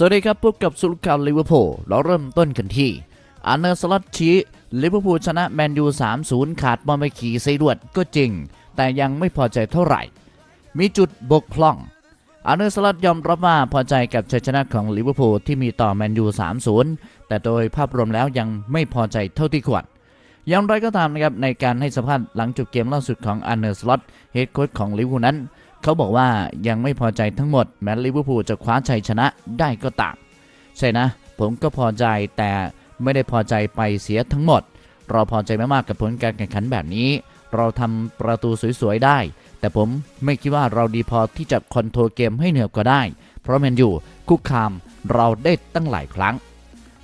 สวัสดีครับพบกับสุลกาวลิเวอร์พูลเราเริ่มต้นกันที่อาร์เนอร์สล็อตชี้ลิเวอร์พูลชนะแมนยู 3-0 ขาดบอลไปขี่ไซดวดก็จริง แต่ยังไม่พอใจเท่าไหร่ มีจุดบกพร่องอาร์เนอร์สล็อตยอมรับว่าพอใจกับชัยชนะของลิเวอร์พูลที่มีต่อแมนยู 3-0 แต่โดยภาพรวมแล้วยังไม่พอใจเท่าที่ควรอย่างไรก็ตามนะครับในการให้สัมภาษณ์หลังจบเกมล่าสุดของอาร์เนอร์สล็อตเฮดโค้ชของลิเวอร์พูลนั้น เขาบอกว่ายังไม่พอใจทั้งหมดแม้ลิเวอร์พูลจะคว้าชัยชนะได้ก็ตาม ใช่นะ ผมก็พอใจแต่ไม่ได้พอใจไปเสียทั้งหมด เราพอใจมากๆกับผลการแข่งขันแบบนี้ เราทำประตูสวยๆได้ แต่ผมไม่คิดว่าเราดีพอที่จะคอนโทรลเกมให้เหนือกว่าได้ เพราะแมนยูคุกคามเราได้ตั้งหลายครั้ง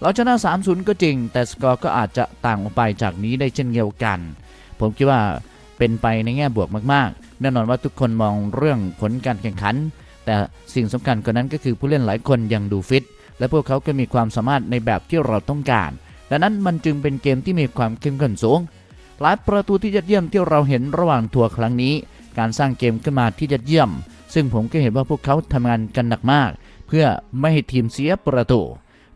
เราชนะ 3-0 ก็จริง แต่สกอร์ก็อาจจะต่างออกไปจากนี้ได้เช่นเดียวกัน ผมคิดว่าเป็นไปในแง่บวกมากๆ แน่นอนว่าทุกคนมองเรื่องผลการแข่งขัน แต่สิ่งสำคัญกว่านั้นก็คือผู้เล่นหลายคนยังดูฟิต และพวกเขาก็มีความสามารถในแบบที่เราต้องการ ดังนั้นมันจึงเป็นเกมที่มีความเข้มข้นสูง หลายประตูที่ยอดเยี่ยมที่เราเห็นระหว่างทัวร์ครั้งนี้ การสร้างเกมขึ้นมาที่ยอดเยี่ยม ซึ่งผมก็เห็นว่าพวกเขาทำงานกันหนักมาก เพื่อไม่ให้ทีมเสียประตู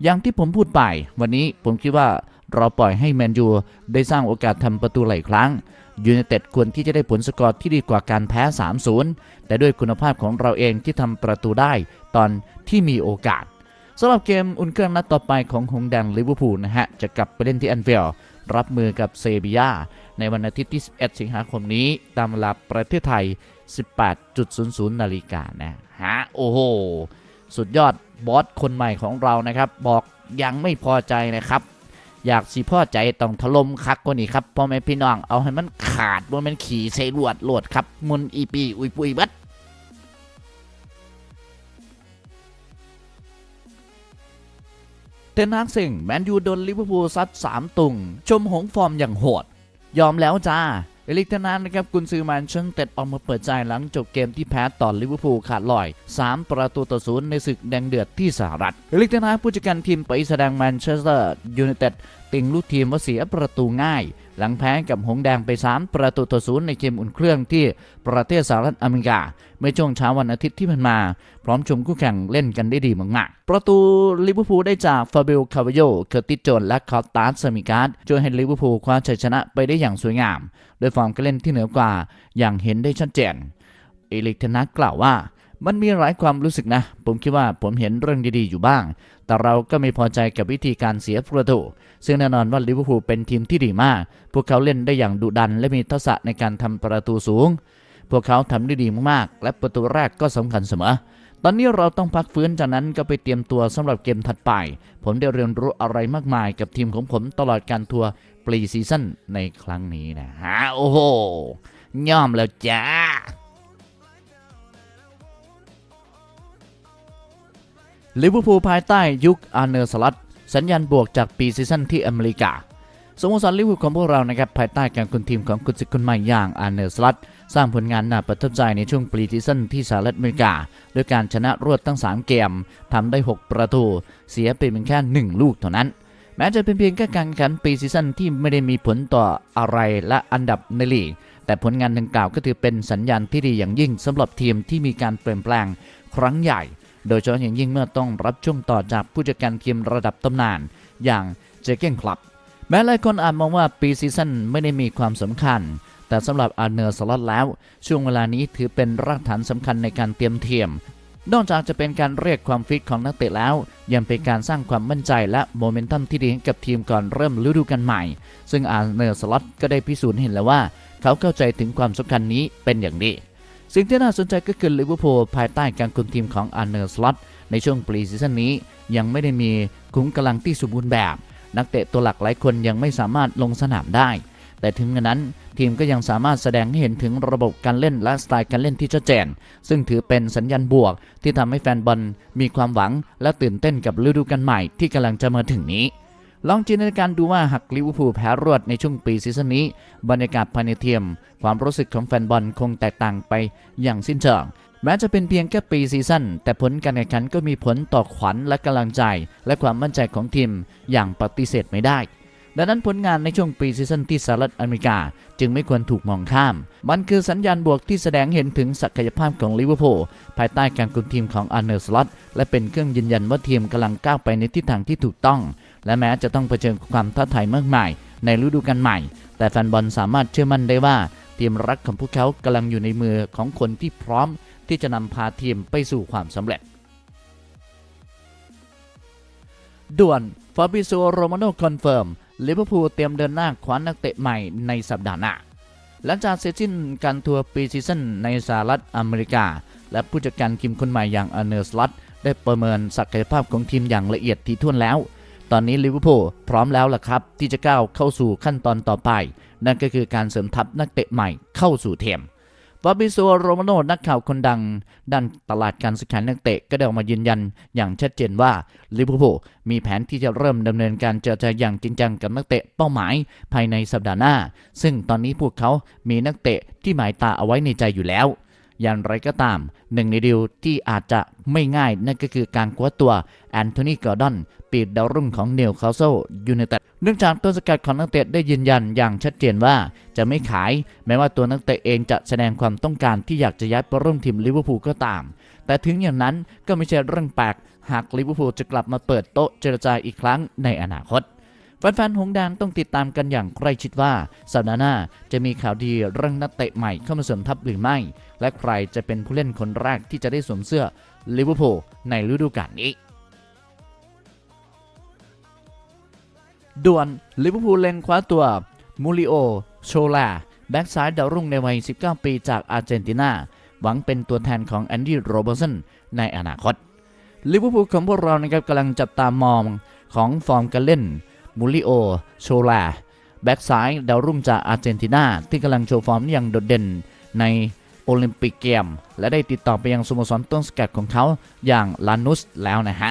อย่างที่ผมพูดไป วันนี้ผมคิดว่าเราปล่อยให้แมนยูได้สร้างโอกาสทำประตูหลายครั้ง ยูไนเต็ดควรที่จะได้ผลสกอร์ที่ดีกว่าการแพ้ 3-0 แต่ด้วยคุณภาพของเราเองที่ทำประตูได้ตอนที่มีโอกาสสำหรับเกมอุ่นเครื่องนัดต่อไปของหงแดงลิเวอร์พูลนะฮะ จะกลับไปเล่นที่แอนฟิลด์รับมือกับเซบียาในวันอาทิตย์ที่ 11 สิงหาคมนี้ ตามเวลาประเทศไทย 18.00 นาฬิกานะฮะ โอ้โห สุดยอดบอสคนใหม่ของเรานะครับ บอกยังไม่พอใจนะครับ อยากสิพ่อใจต้องถล่มคักกว่านี้ครับพ่อแม่พี่น้องเอาให้มันขาดว่ามันขี่ใส่ลวดลวดครับมุนอีปีอุยปุยบัดเทนฮากสิงแมนยูโดนลิเวอร์พูลซัด3ตุงชมหงฟอร์มอย่างโหด ยอมแล้วจ้า เอลิกเทนนานนะครับกุนซือแมนเชสเต็ดออกมาเปิดใจหลังจบเกมที่แพ้ต่อลิเวอร์พูลขาดลอย 3 ประตูต่อศูนย์ในศึกแดงเดือดที่สหรัฐ เอลิกเทานานผู้จัดการทีมไปแสดงแมนเชสเตอร์ยูไนเต็ดติงลูกทีมว่าเสียประตูง่าย หลังแพ้กับหงแดงไป 3 ประตูต่อศูนย์ในเกมอุ่นเครื่องที่ประเทศสหรัฐอเมริกา เมื่อช่วงเช้าวันอาทิตย์ที่ผ่านมา พร้อมชมคู่แข่งเล่นกันได้ดีมากๆ ประตูลิเวอร์พูลได้จากฟาเบลคาวโยเคอร์ติโจนและคอร์ตาสซามิการ์ดช่วยให้ลิเวอร์พูลคว้าชัยชนะไปได้อย่างสวยงามโดยฟอร์มการเล่นที่เหนือกว่าอย่างเห็นได้ชัดเจนเอลิกเทนักกล่าวว่า มันมีหลายความรู้สึกนะ ผมคิดว่าผมเห็นเรื่องดีๆอยู่บ้าง แต่เราก็ไม่พอใจกับวิธีการเสียประตูซึ่งแน่นอนว่าลิเวอร์พูลเป็นทีมที่ดีมาก พวกเขาเล่นได้อย่างดุดันและมีทักษะในการทำประตูสูง พวกเขาทำได้ดีมากๆ และประตูแรกก็สำคัญเสมอ ตอนนี้เราต้องพักฟื้นจากนั้นก็ไปเตรียมตัวสำหรับเกมถัดไป ผมได้เรียนรู้อะไรมากมายกับทีมของผมตลอดการทัวร์ปรีซีซั่นในครั้งนี้นะฮะโอ้โหย่อมแล้วจ้า ลิเวอร์พูลภายใต้ยุคอาร์เนอร์สลัดสัญญาณบวกจากปีซีซั่นที่อเมริกาสโมสรลิเวอร์พูลของพวกเรานะครับภายใต้การคุมทีมของกุนซือคนใหม่อย่างอาร์เนอร์สลัดสร้างผลงานน่าประทับใจในช่วงปรีซีซั่นที่สหรัฐอเมริกาด้วยการชนะรวดทั้ง 3 เกมทำได้ 6 ประตู เสียไปเพียงแค่ 1 ลูกเท่านั้น แม้จะเป็นเพียงแค่การแข่งขันปีซีซั่นที่ไม่ได้มีผลต่ออะไรและอันดับในลีกแต่ผลงานดังกล่าวก็ถือเป็นสัญญาณที่ดีอย่างยิ่งสำหรับทีมที่มีการเปลี่ยนแปลงครั้งใหญ่ โดยเฉพาะอย่างยิ่งเมื่อต้องรับช่วงต่อจากผู้จัดการทีมระดับตำนาน อย่างเจเกนคลับ แม้หลายคนอาจมองว่าปีซีซั่นไม่ได้มีความสำคัญ แต่สำหรับอาร์เนอร์สล็อตแล้ว ช่วงเวลานี้ถือเป็นรากฐานสำคัญในการเตรียมทีมนอกจากจะเป็นการเรียกความฟิตของนักเตะแล้ว ยังเป็นการสร้างความมั่นใจและโมเมนตัมที่ดีให้กับทีมก่อนเริ่มฤดูกาลใหม่ ซึ่งอาร์เนอร์สล็อตก็ได้พิสูจน์เห็นแล้วว่า เขาเข้าใจถึงความสำคัญนี้เป็นอย่างดี สิ่งที่น่าสนใจก็คือลิเวอร์พูลภายใต้การคุมทีมของอาร์เนอร์สล็อตในช่วงปรีซีซั่นนี้ ยังไม่ได้มีคุ้มกำลังที่สมบูรณ์แบบ นักเตะตัวหลักหลายคนยังไม่สามารถลงสนามได้ แต่ถึงกระนั้นทีมก็ยังสามารถแสดงให้เห็นถึงระบบการเล่นและสไตล์การเล่นที่ชัดเจน ซึ่งถือเป็นสัญญาณบวกที่ทำให้แฟนบอลมีความหวังและตื่นเต้นกับฤดูกาลใหม่ที่กำลังจะมาถึงนี้ ลองจินตนาการดูว่าหากลิเวอร์พูลแพ้รวดในช่วงปีซีซั่นนี้ บรรยากาศภายในทีมความรู้สึกของแฟนบอลคงแตกต่างไปอย่างสิ้นเชิงแม้จะเป็นเพียงแค่ปีซีซั่นแต่ผลการแข่งขันก็มีผลต่อขวัญและกำลังใจ และความมั่นใจของทีมอย่างปฏิเสธไม่ได้ดังนั้นผลงานในช่วงปีซีซั่นที่สหรัฐอเมริกา จึงไม่ควรถูกมองข้าม มันคือสัญญาณบวกที่แสดงเห็นถึงศักยภาพของลิเวอร์พูลภายใต้การคุมทีมของอาร์เนอร์สล็อตและเป็นเครื่องยืนยันว่าทีมกำลังก้าวไปในทิศทางที่ถูกต้อง และแม้จะต้องเผชิญกับความท้าทายมากมาย ในฤดูกาลใหม่ แต่แฟนบอลสามารถเชื่อมั่นได้ว่า ทีมรักของพวกเขากำลังอยู่ในมือของคนที่พร้อม ที่จะนำพาทีมไปสู่ความสำเร็จ ด่วนฟาบิโซโรมาโนคอนเฟิร์มลิเวอร์พูลเตรียมเดินหน้าคว้านักเตะใหม่ในสัปดาห์หน้าหลังจากเสร็จสิ้นการทัวร์ปีซีซั่นในสหรัฐอเมริกา และผู้จัดการทีมคนใหม่อย่างอเนอร์สลัตได้ประเมินศักยภาพของทีมอย่างละเอียดถี่ถ้วนแล้ว ตอนนี้ลิเวอร์พูลพร้อมแล้วล่ะครับ ที่จะก้าวเข้าสู่ขั้นตอนต่อไป นั่นก็คือการเสริมทัพนักเตะใหม่เข้าสู่ทีมฟาบิโซโรมาโนนักข่าวคนดัง ด้านตลาดการซื้อขายนักเตะก็ได้ออกมายืนยันอย่างชัดเจนว่าลิเวอร์พูลมีแผนที่จะเริ่มดำเนินการเจรจาอย่างจริงจังกับนักเตะเป้าหมายภายในสัปดาห์หน้า ซึ่งตอนนี้พวกเขามีนักเตะที่หมายตาเอาไว้ในใจอยู่แล้ว อย่างไรก็ตาม หนึ่งในดีลที่อาจจะไม่ง่ายนั่นก็คือการคว้าตัวแอนโทนีกอร์ดอนปีดดาวรุ่งของนิวคาสเซิลยูไนเต็ดเนื่องจากต้นสกัดของนักเตะได้ยืนยันอย่างชัดเจนว่าจะไม่ขาย แม้ว่าตัวนักเตะเองจะแสดงความต้องการที่อยากจะย้ายไปร่วมทีมลิเวอร์พูลก็ตาม แต่ถึงอย่างนั้นก็ไม่ใช่เรื่องแปลกหากลิเวอร์พูลจะกลับมาเปิดโต๊ะเจรจาอีกครั้งในอนาคต แฟนๆหงส์แดงต้องติดตามกันอย่างใกล้ชิดว่าสัปดาห์หน้าจะมีข่าวดีเรื่องนักเตะใหม่เข้ามาเสริมทัพหรือไม่ และใครจะเป็นผู้เล่นคนแรกที่จะได้สวมเสื้อลิเวอร์พูลในฤดูกาลนี้ด่วนลิเวอร์พูลเล็งคว้าตัวมูริโอโชลาแบ็กซ้ายดาวรุ่งในวัย 19 ปีจากอาร์เจนตินา หวังเป็นตัวแทนของแอนดี้โรเบอร์สันในอนาคตลิเวอร์พูลของพวกเรานะครับกำลังจับตามองของฟอร์มการเล่น มูริโอ โชลา แบ็กซ้ายดาวรุ่งจากอาร์เจนตินา ที่กำลังโชว์ฟอร์มอย่างโดดเด่นในโอลิมปิกเกม และได้ติดต่อไปยังสโมสรต้นสกัดของเขาอย่างลานุสแล้วนะฮะ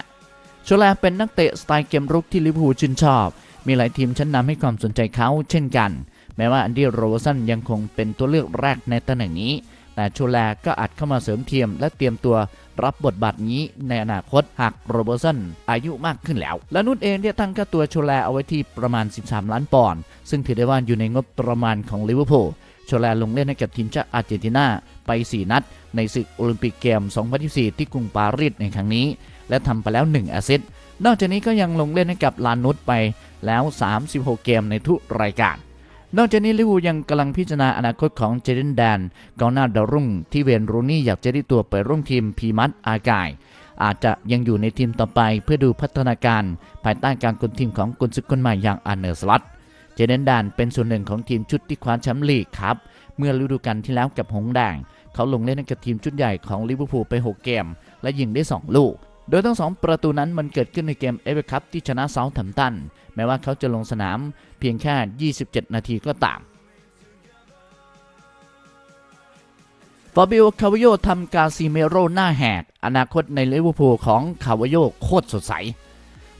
โชลาเป็นนักเตะสไตล์เกมรุกที่ลิเวอร์พูลชื่นชอบ มีหลายทีมชั้นนำให้ความสนใจเขาเช่นกัน แม้ว่าอันดี้โรเบอร์สันยังคงเป็นตัวเลือกแรกในตำแหน่งนี้ แต่โชลก็อาจเข้ามาเสริมเทียมและเตรียมตัวรับบทบาทนี้ในอนาคตหากโรเบอร์สันอายุมากขึ้นแล้ว และนุชเองที่ตั้งค่าตัวโชลเอาไว้ที่ประมาณ 13 ล้านปอนด์ซึ่งถือได้ว่าอยู่ในงบประมาณของลิเวอร์พูลโชลาลงเล่นให้กับทีมชาติอาร์เจนตินาไป 4 นัด ในศึกโอลิมปิกเกม 2024 ที่กรุงปารีสในครั้งนี้ และทำไปแล้ว 1 แอสซิสต์นอกจากนี้ก็ยังลงเล่นให้กับลานุสไปแล้ว 36 เกมในทุกรายการ นอกจากนี้ลิเวอร์พูลยังกำลังพิจารณาอนาคตของเจเดนแดนกองหน้าดาวรุ่ง ที่เวนรูนี่อยากจะได้ตัวไปร่วมทีมพีมัตอากาย อาจจะยังอยู่ในทีมต่อไปเพื่อดูพัฒนาการ ภายใต้การคุมทีมของกุนซือคนใหม่อย่างอาร์เนอร์สลัตเจเดนแดนเป็นส่วนหนึ่งของทีมชุดที่คว้าแชมป์ลีกครับ เมื่อฤดูกาลที่แล้วกับหงแดง เขาลงเล่นกับทีมชุดใหญ่ของลิเวอร์พูลไป 6 เกม และยิงได้ 2 ลูก โดยทั้ง 2 ประตูนั้นมันเกิดขึ้นในเกมเอเวอร์คัพที่ชนะเซาท์แฮมป์ตัน แม้ว่าเขาจะลงสนามเพียงแค่ 27 นาทีก็ตามฟาบิโอคาวโยทำกาซิเมโรหน้าแหก อนาคตในลิเวอร์พูลของคาวโยโคตรสดใส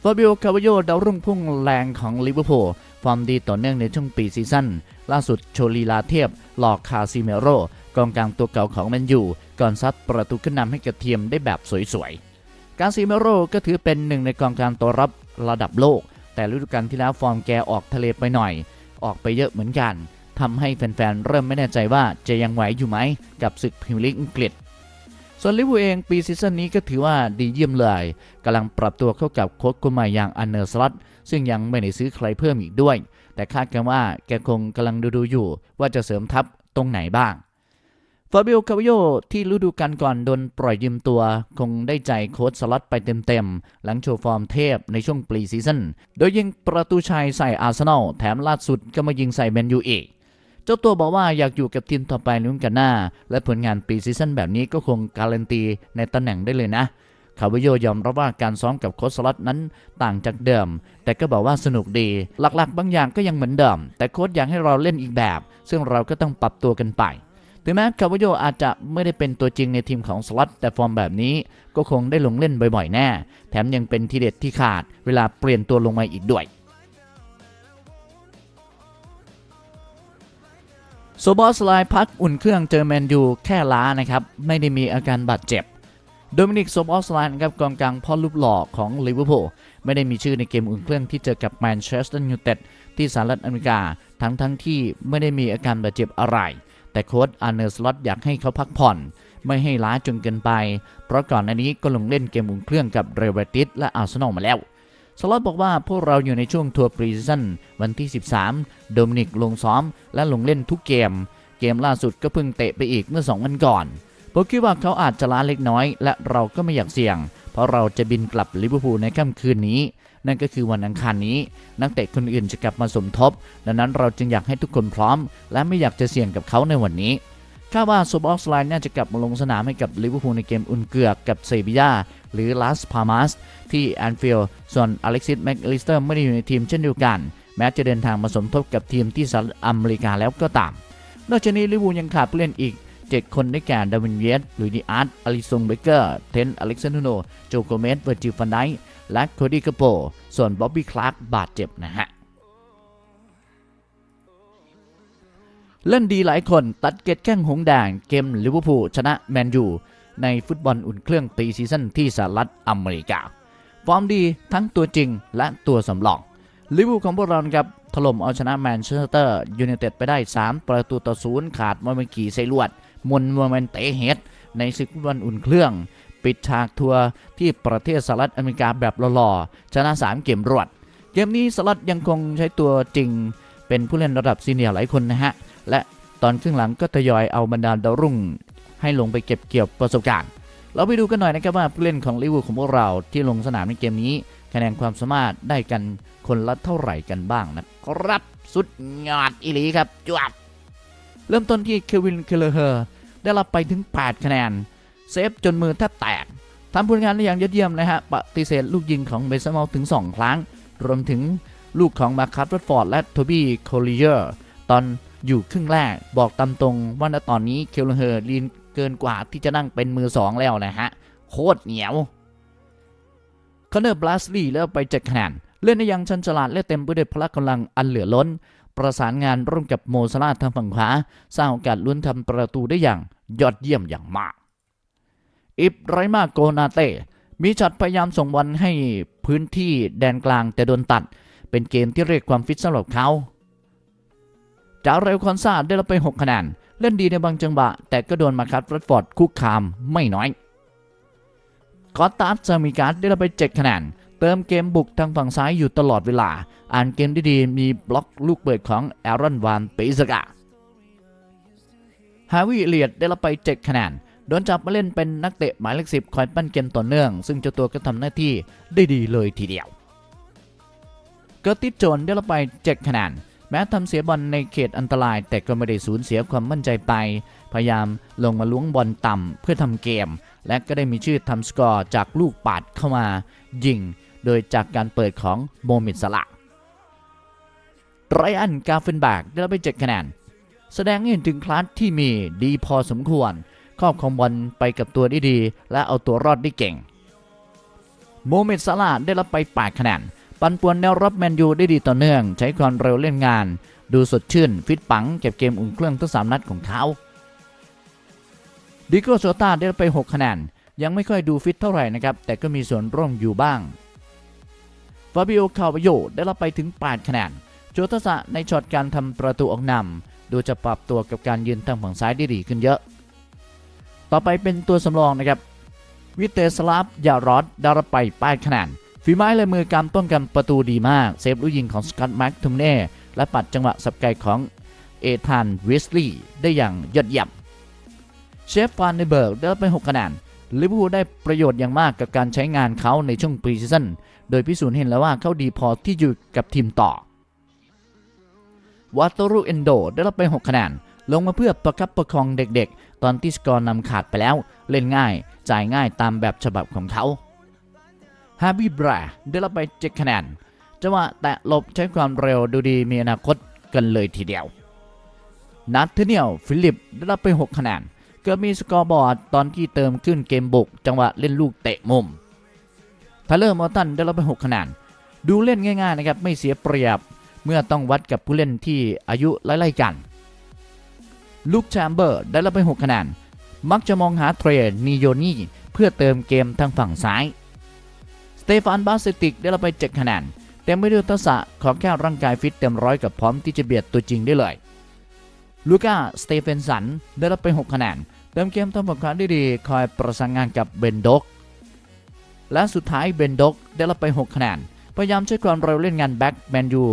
ฟาบิโอคาวโยดาวรุ่งพุ่งแรงของลิเวอร์พูลฟอร์มดีต่อเนื่องในช่วงปีซีซั่นล่าสุดโชลีลาเทพหลอกคาซิเมโรกองกลางตัวเก่าของแมนยูก่อนซัดประตูขึ้นนำให้กับทียมได้แบบสวยๆ กาซิเมโรก็ถือเป็นหนึ่งในกองกลางตัวรับระดับโลก แต่ฤดูกาลที่แล้วฟอร์มแกออกทะเลไปหน่อย ออกไปเยอะเหมือนกันทำให้แฟนๆ เริ่มไม่แน่ใจว่าจะยังไหวอยู่ไหม กับศึกพรีเมียร์ลีกอังกฤษ ส่วนลิเวอร์พูลเองปีซีซั่นนี้ก็ถือว่าดีเยี่ยมเลยกำลังปรับตัวเข้ากับโค้ชคนใหม่อย่างอันเนอร์สลัตซึ่งยังไม่ได้ซื้อใครเพิ่มอีกด้วย แต่คาดกันว่าแกคงกำลังดูๆอยู่ว่าจะเสริมทัพตรงไหนบ้าง ฟาบิโอคาวิโยที่ฤดูกาลก่อนโดนปล่อยยืมตัว คงได้ใจโค้ชสลัตไปเต็มๆ หลังโชว์ฟอร์มเทพในช่วงปรีซีซั่นโดยยิงประตูชัยใส่อาร์เซนอลแถมล่าสุดก็มายิงใส่แมนยูอีก เจ้าตัวบอกว่าอยากอยู่กับทีมต่อไปในฤดูกาลหน้า และผลงานปีซีซั่นแบบนี้ก็คงการันตีในตำแหน่งได้เลยนะคาวิโยยอมรับว่าการซ้อมกับโค้ชสลัตนั้นต่างจากเดิม แต่ก็บอกว่าสนุกดี หลักๆ บางอย่างก็ยังเหมือนเดิม แต่โค้ชอยากให้เราเล่นอีกแบบ ซึ่งเราก็ต้องปรับตัวกันไป ถึงแม้คาวิโยอาจจะไม่ได้เป็นตัวจริงในทีมของสลัตแต่ฟอร์มแบบนี้ก็คงได้ลงเล่นบ่อยๆ แน่ แถมยังเป็นทีเด็ดที่ขาดเวลาเปลี่ยนตัวลงมาอีกด้วยโซบอสไลน์พักอุ่นเครื่องเจอแมนยูแค่ล้านะครับ ไม่ได้มีอาการบาดเจ็บโดมินิกโซบอสไลน์นะครับกองกลางพ่อรูปหล่อของลิเวอร์พูลไม่ได้มีชื่อในเกมอุ่นเครื่องที่เจอกับแมนเชสเตอร์ยูไนเต็ดที่สหรัฐอเมริกา ทั้งทั้งที่ไม่ได้มีอาการบาดเจ็บอะไร แต่โค้ชอาร์เนอร์สล็อตอยากให้เขาพักผ่อน ไม่ให้ล้าจนเกินไป เพราะก่อนหน้านี้ก็ลงเล่นเกมอุ่นเครื่องกับเรอัลมาดริดและอาร์เซนอลมาแล้วสล็อตบอกว่าพวกเราอยู่ในช่วงทัวร์ปรีซีซั่นวันที่ 13 โดมินิกลงซ้อม และลงเล่นทุกเกม เกมล่าสุดก็เพิ่งเตะไปอีกเมื่อ 2 วันก่อนผมคิดว่าเขาอาจจะล้าเล็กน้อย และเราก็ไม่อยากเสี่ยง เพราะเราจะบินกลับลิเวอร์พูลในค่ำคืนนี้ นั่นก็คือวันอังคารนี้ นักเตะคนอื่นจะกลับมาสมทบ ดังนั้นเราจึงอยากให้ทุกคนพร้อม และไม่อยากจะเสี่ยงกับเขาในวันนี้คาดว่าซูบอสไลน์น่าจะกลับมาลงสนามให้กับลิเวอร์พูลในเกมอุ่นเกือกกับเซบียาหรือลาสพามาสที่แอนฟิลด์ส่วนอเล็กซิสแม็กอลิสเตอร์ไม่ได้อยู่ในทีมเช่นเดียวกัน แม้จะเดินทางมาสมทบกับทีมที่สหรัฐอเมริกาแล้วก็ตาม นอกจากนี้ลิเวอร์พูลยังขาดผู้เล่นอีก 7 คนได้แก่ดาวินเวียสลุยดีอาร์ตอลิซงเบเกอร์ เทนอเล็กซานโนโจโกเมสเวอร์จิฟันได และโคดี้กาโปส่วนบ๊อบบี้คลาร์กบาดเจ็บนะฮะ เล่นดีหลายคนตัดเกตแข้งหงแดงเกมลิเวอร์พูลชนะแมนยูในฟุตบอลอุ่นเครื่องปีซีซั่นที่สหรัฐอเมริกา ฟอร์มดีทั้งตัวจริงและตัวสำรองลิเวอร์พูลของพวกเราครับถล่มเอาชนะแมนเชสเตอร์ยูไนเต็ดไปได้ 3 ประตูต่อศูนย์ขาดมอยเมกีไซลวด มนมัวแมนเตเฮดในศึกฟุตบอลอุ่นเครื่อง ปิดฉากทัวร์ที่ประเทศสหรัฐอเมริกาแบบหล่อๆชนะ 3 เกมรวด เกมนี้สหรัฐยังคงใช้ตัวจริง เป็นผู้เล่นระดับซีเนียร์หลายคนนะฮะ และตอนครึ่งหลังก็ทยอยเอาบรรดาดาวรุ่ง ให้ลงไปเก็บเกี่ยวประสบการณ์ เราไปดูกันหน่อยนะครับว่าผู้เล่นของลิเวอร์พูลของพวกเราที่ลงสนามในเกมนี้ คะแนนความสามารถได้กันคนละเท่าไหร่กันบ้างนะครับ สุดยอดอีหลีครับจวดเริ่มต้นที่เควินเคลเฮอร์ได้รับไปถึง 8 คะแนน เซฟจนมือแทบแตกทำผลงานได้อย่างยอดเยี่ยมนะฮะปฏิเสธลูกยิงของเบสมอลถึง 2 ครั้ง รวมถึงลูกของมาคัสรัดฟอร์ดและโทบี้โคลิเยอร์ตอนอยู่ครึ่งแรกบอกตามตรงว่าณตอนนี้เคลเฮอร์ลีนเกินกว่าที่จะนั่งเป็นมือ 2 แล้วนะฮะ โคตรเหนียวคอนเนอร์บลัสลีย์แล้วไป7คะแนนเล่นได้อย่างชันฉลาดและเต็มไปด้วยพละกำลังอันเหลือล้น ประสานงานร่วมกับโมซาลาทางฝั่งขวาสร้างโอกาสลุ้นทำประตูได้อย่างยอดเยี่ยมอย่างมาก อิบไรมาโกนาเต้มีช็อตพยายามส่งบอลให้พื้นที่แดนกลางแต่โดนตัด เป็นเกมที่เรียกความฟิตสำหรับเขาจาเรลคอนซาได้รับไป 6 คะแนน เล่นดีในบางจังหวะ แต่ก็โดนมาคัตรัดฟอร์ดคุกคามไม่น้อยกอตตาร์ซามิการ์ดได้รับไป 7 คะแนน เติมเกมบุกทางฝั่งซ้ายอยู่ตลอดเวลา อ่านเกมได้ดีมีบล็อกลูกเปิดของแอรอนวานเปซกาฮาวิเลียดได้รับไป 7 คะแนน โดนจับมาเล่นเป็นนักเตะหมายเลขสิบคอยปั้นเกมต่อเนื่อง ซึ่งเจ้าตัวก็ทำหน้าที่ได้ดีเลยทีเดียว เกอร์ติสโจนได้รับไป 7 คะแนนแม้ทำเสียบอลในเขตอันตราย แต่ก็ไม่ได้สูญเสียความมั่นใจไป พยายามลงมาล้วงบอลต่ำเพื่อทำเกม และก็ได้มีชื่อทำสกอร์จากลูกปาดเข้ามา ยิง โดยจากการเปิดของโมมิดสละไรอันกาเฟนแบกได้รับไป 7 คะแนนแสดงให้เห็นถึงคลาสที่มีดีพอสมควร ครอบครองบอลไปกับตัวได้ดี และเอาตัวรอดได้เก่ง โมเมดซาลาได้รับไป8คะแนนปันป่วนแนวรับแมนยูได้ดีต่อเนื่อง ใช้ความเร็วเล่นงาน ดูสดชื่น ฟิตปังเก็บเกมอุ่นเครื่องทั้งสามนัดของเขาดิโกโซตาได้รับไป 6 คะแนนยังไม่ค่อยดูฟิตเท่าไหร่นะครับ แต่ก็มีส่วนร่วมอยู่บ้างฟาบิโอคาวาโยได้รับไปถึง 8 คะแนนโจทัสะในช็อตการทำประตูออกนำดูจะปรับตัวกับการยืนทางฝั่งซ้ายได้ดีขึ้นเยอะ ต่อไปเป็นตัวสำรองนะครับ วิเตสลาฟยารอดด้รับไป8คะแนนฝีไม้ลายมือการต้นกันประตูดีมาก เซฟลูกยิงของสกอตแม็กทุมเน่ และปัดจังหวะสับไกของเอธานวิสลีย์ได้อย่างยอดเยี่ยมเชฟฟานเนเบิร์กได้รับไป6คะแนนลิเวอร์พูลได้ประโยชน์อย่างมากกับการใช้งานเขาในช่วงปรีซีซั่นโดยพิสูจน์เห็นแล้วว่าเขาดีพอที่อยู่กับทีมต่อวาโตรุเอนโดได้รับไป 6 คะแนน ลงมาเพื่อประคับประคองเด็กๆ ตอนที่สกอร์นำขาดไปแล้ว เล่นง่าย จ่ายง่ายตามแบบฉบับของเขาฮาบิบราได้รับไป7คะแนนจังหวะแตะหลบใช้ความเร็วดูดีมีอนาคตกันเลยทีเดียว นัทเทเนียลฟิลิปได้รับไป 6 คะแนน เกือบมีสกอร์บอร์ดตอนที่เติมขึ้นเกมบุก จังหวะเล่นลูกเตะมุมทาเลอร์มอร์ตันได้รับไป 6 คะแนน ดูเล่นง่ายๆนะครับไม่เสียเปรียบเมื่อต้องวัดกับผู้เล่นที่อายุไล่ๆกัน ลูกแชมเบอร์ได้รับไป 6 คะแนน มักจะมองหาเทรนนิโยนี่ เพื่อเติมเกมทางฝั่งซ้าย สเตฟานบาสติกได้รับไป 7 คะแนน เต็มไปด้วยทักษะของแค่ร่างกายฟิตเต็มร้อยกับพร้อมที่จะเบียดตัวจริงได้เลย ลูก้า สเตเฟนสันได้รับไป 6 คะแนน เติมเกมทำผลงานได้ดี คอยประสานงานกับเบนดก และสุดท้ายเบนดกได้รับไป 6 คะแนน พยายามใช้ความเร็วเล่นงานแบ็กแมนยู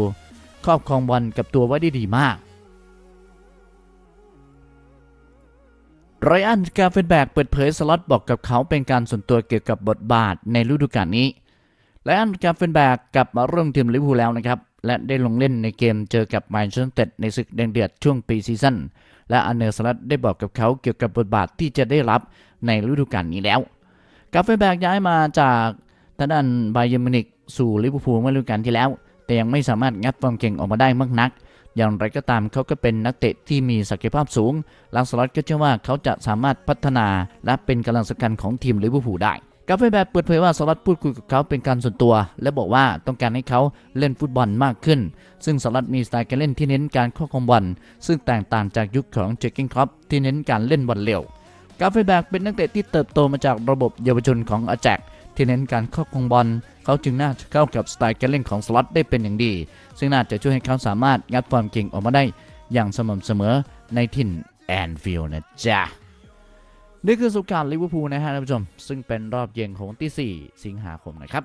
ครอบครองบอลกับตัวไว้ได้ดีมาก ไรอันกาเฟนแบกเปิดเผยสล็อตบอกกับเขาเป็นการส่วนตัวเกี่ยวกับบทบาทในฤดูกาลนี้ไรอันกาเฟนแบกกลับมาร่วมทีมลิเวอร์พูลแล้วนะครับ และได้ลงเล่นในเกมเจอกับแมนเชสเตอร์ในศึกแดงเดือดช่วงปีซีซั่นและอันเนอร์สลัดได้บอกกับเขาเกี่ยวกับบทบาทที่จะได้รับในฤดูกาลนี้แล้วกาเฟนแบกย้ายมาจากทางด้านไบเยมินิกสู่ลิเวอร์พูลเมื่อฤดูกาลที่แล้ว แต่ยังไม่สามารถงัดฟอร์มเก่งออกมาได้มากนัก อย่างไรก็ตามเขาก็เป็นนักเตะที่มีศักยภาพสูงลังสล็อตก็เชื่อว่าเขาจะสามารถพัฒนาและเป็นกำลังสำคัญของทีมลิเวอร์พูลได้กาเฟแบบเปิดเผยว่าสล็อตพูดคุยกับเขาเป็นการส่วนตัว และบอกว่าต้องการให้เขาเล่นฟุตบอลมากขึ้น ซึ่งสล็อตมีสไตล์การเล่นที่เน้นการครอบคองบอลซึ่งแตกต่างจากยุคของเจคกิ้งครอปที่เน้นการเล่นบอลเร็วกาเฟแบกเป็นนักเตะที่เติบโตมาจากระบบเยาวชนของอาแจก ที่เน้นการครอบคงบอล เขาจึงน่าจะเข้ากับสไตล์การเล่นของสล็อตได้เป็นอย่างดี ซึ่งน่าจะช่วยให้เขาสามารถงัดฟอร์มเก่งออกมาได้อย่างสม่ำเสมอในถิ่นแอนฟิลด์นะจ๊ะนี่คือสุขการลิเวอร์พูลนะฮะท่านผู้ชม ซึ่งเป็นรอบเย็นของที่ 4 สิงหาคมนะครับ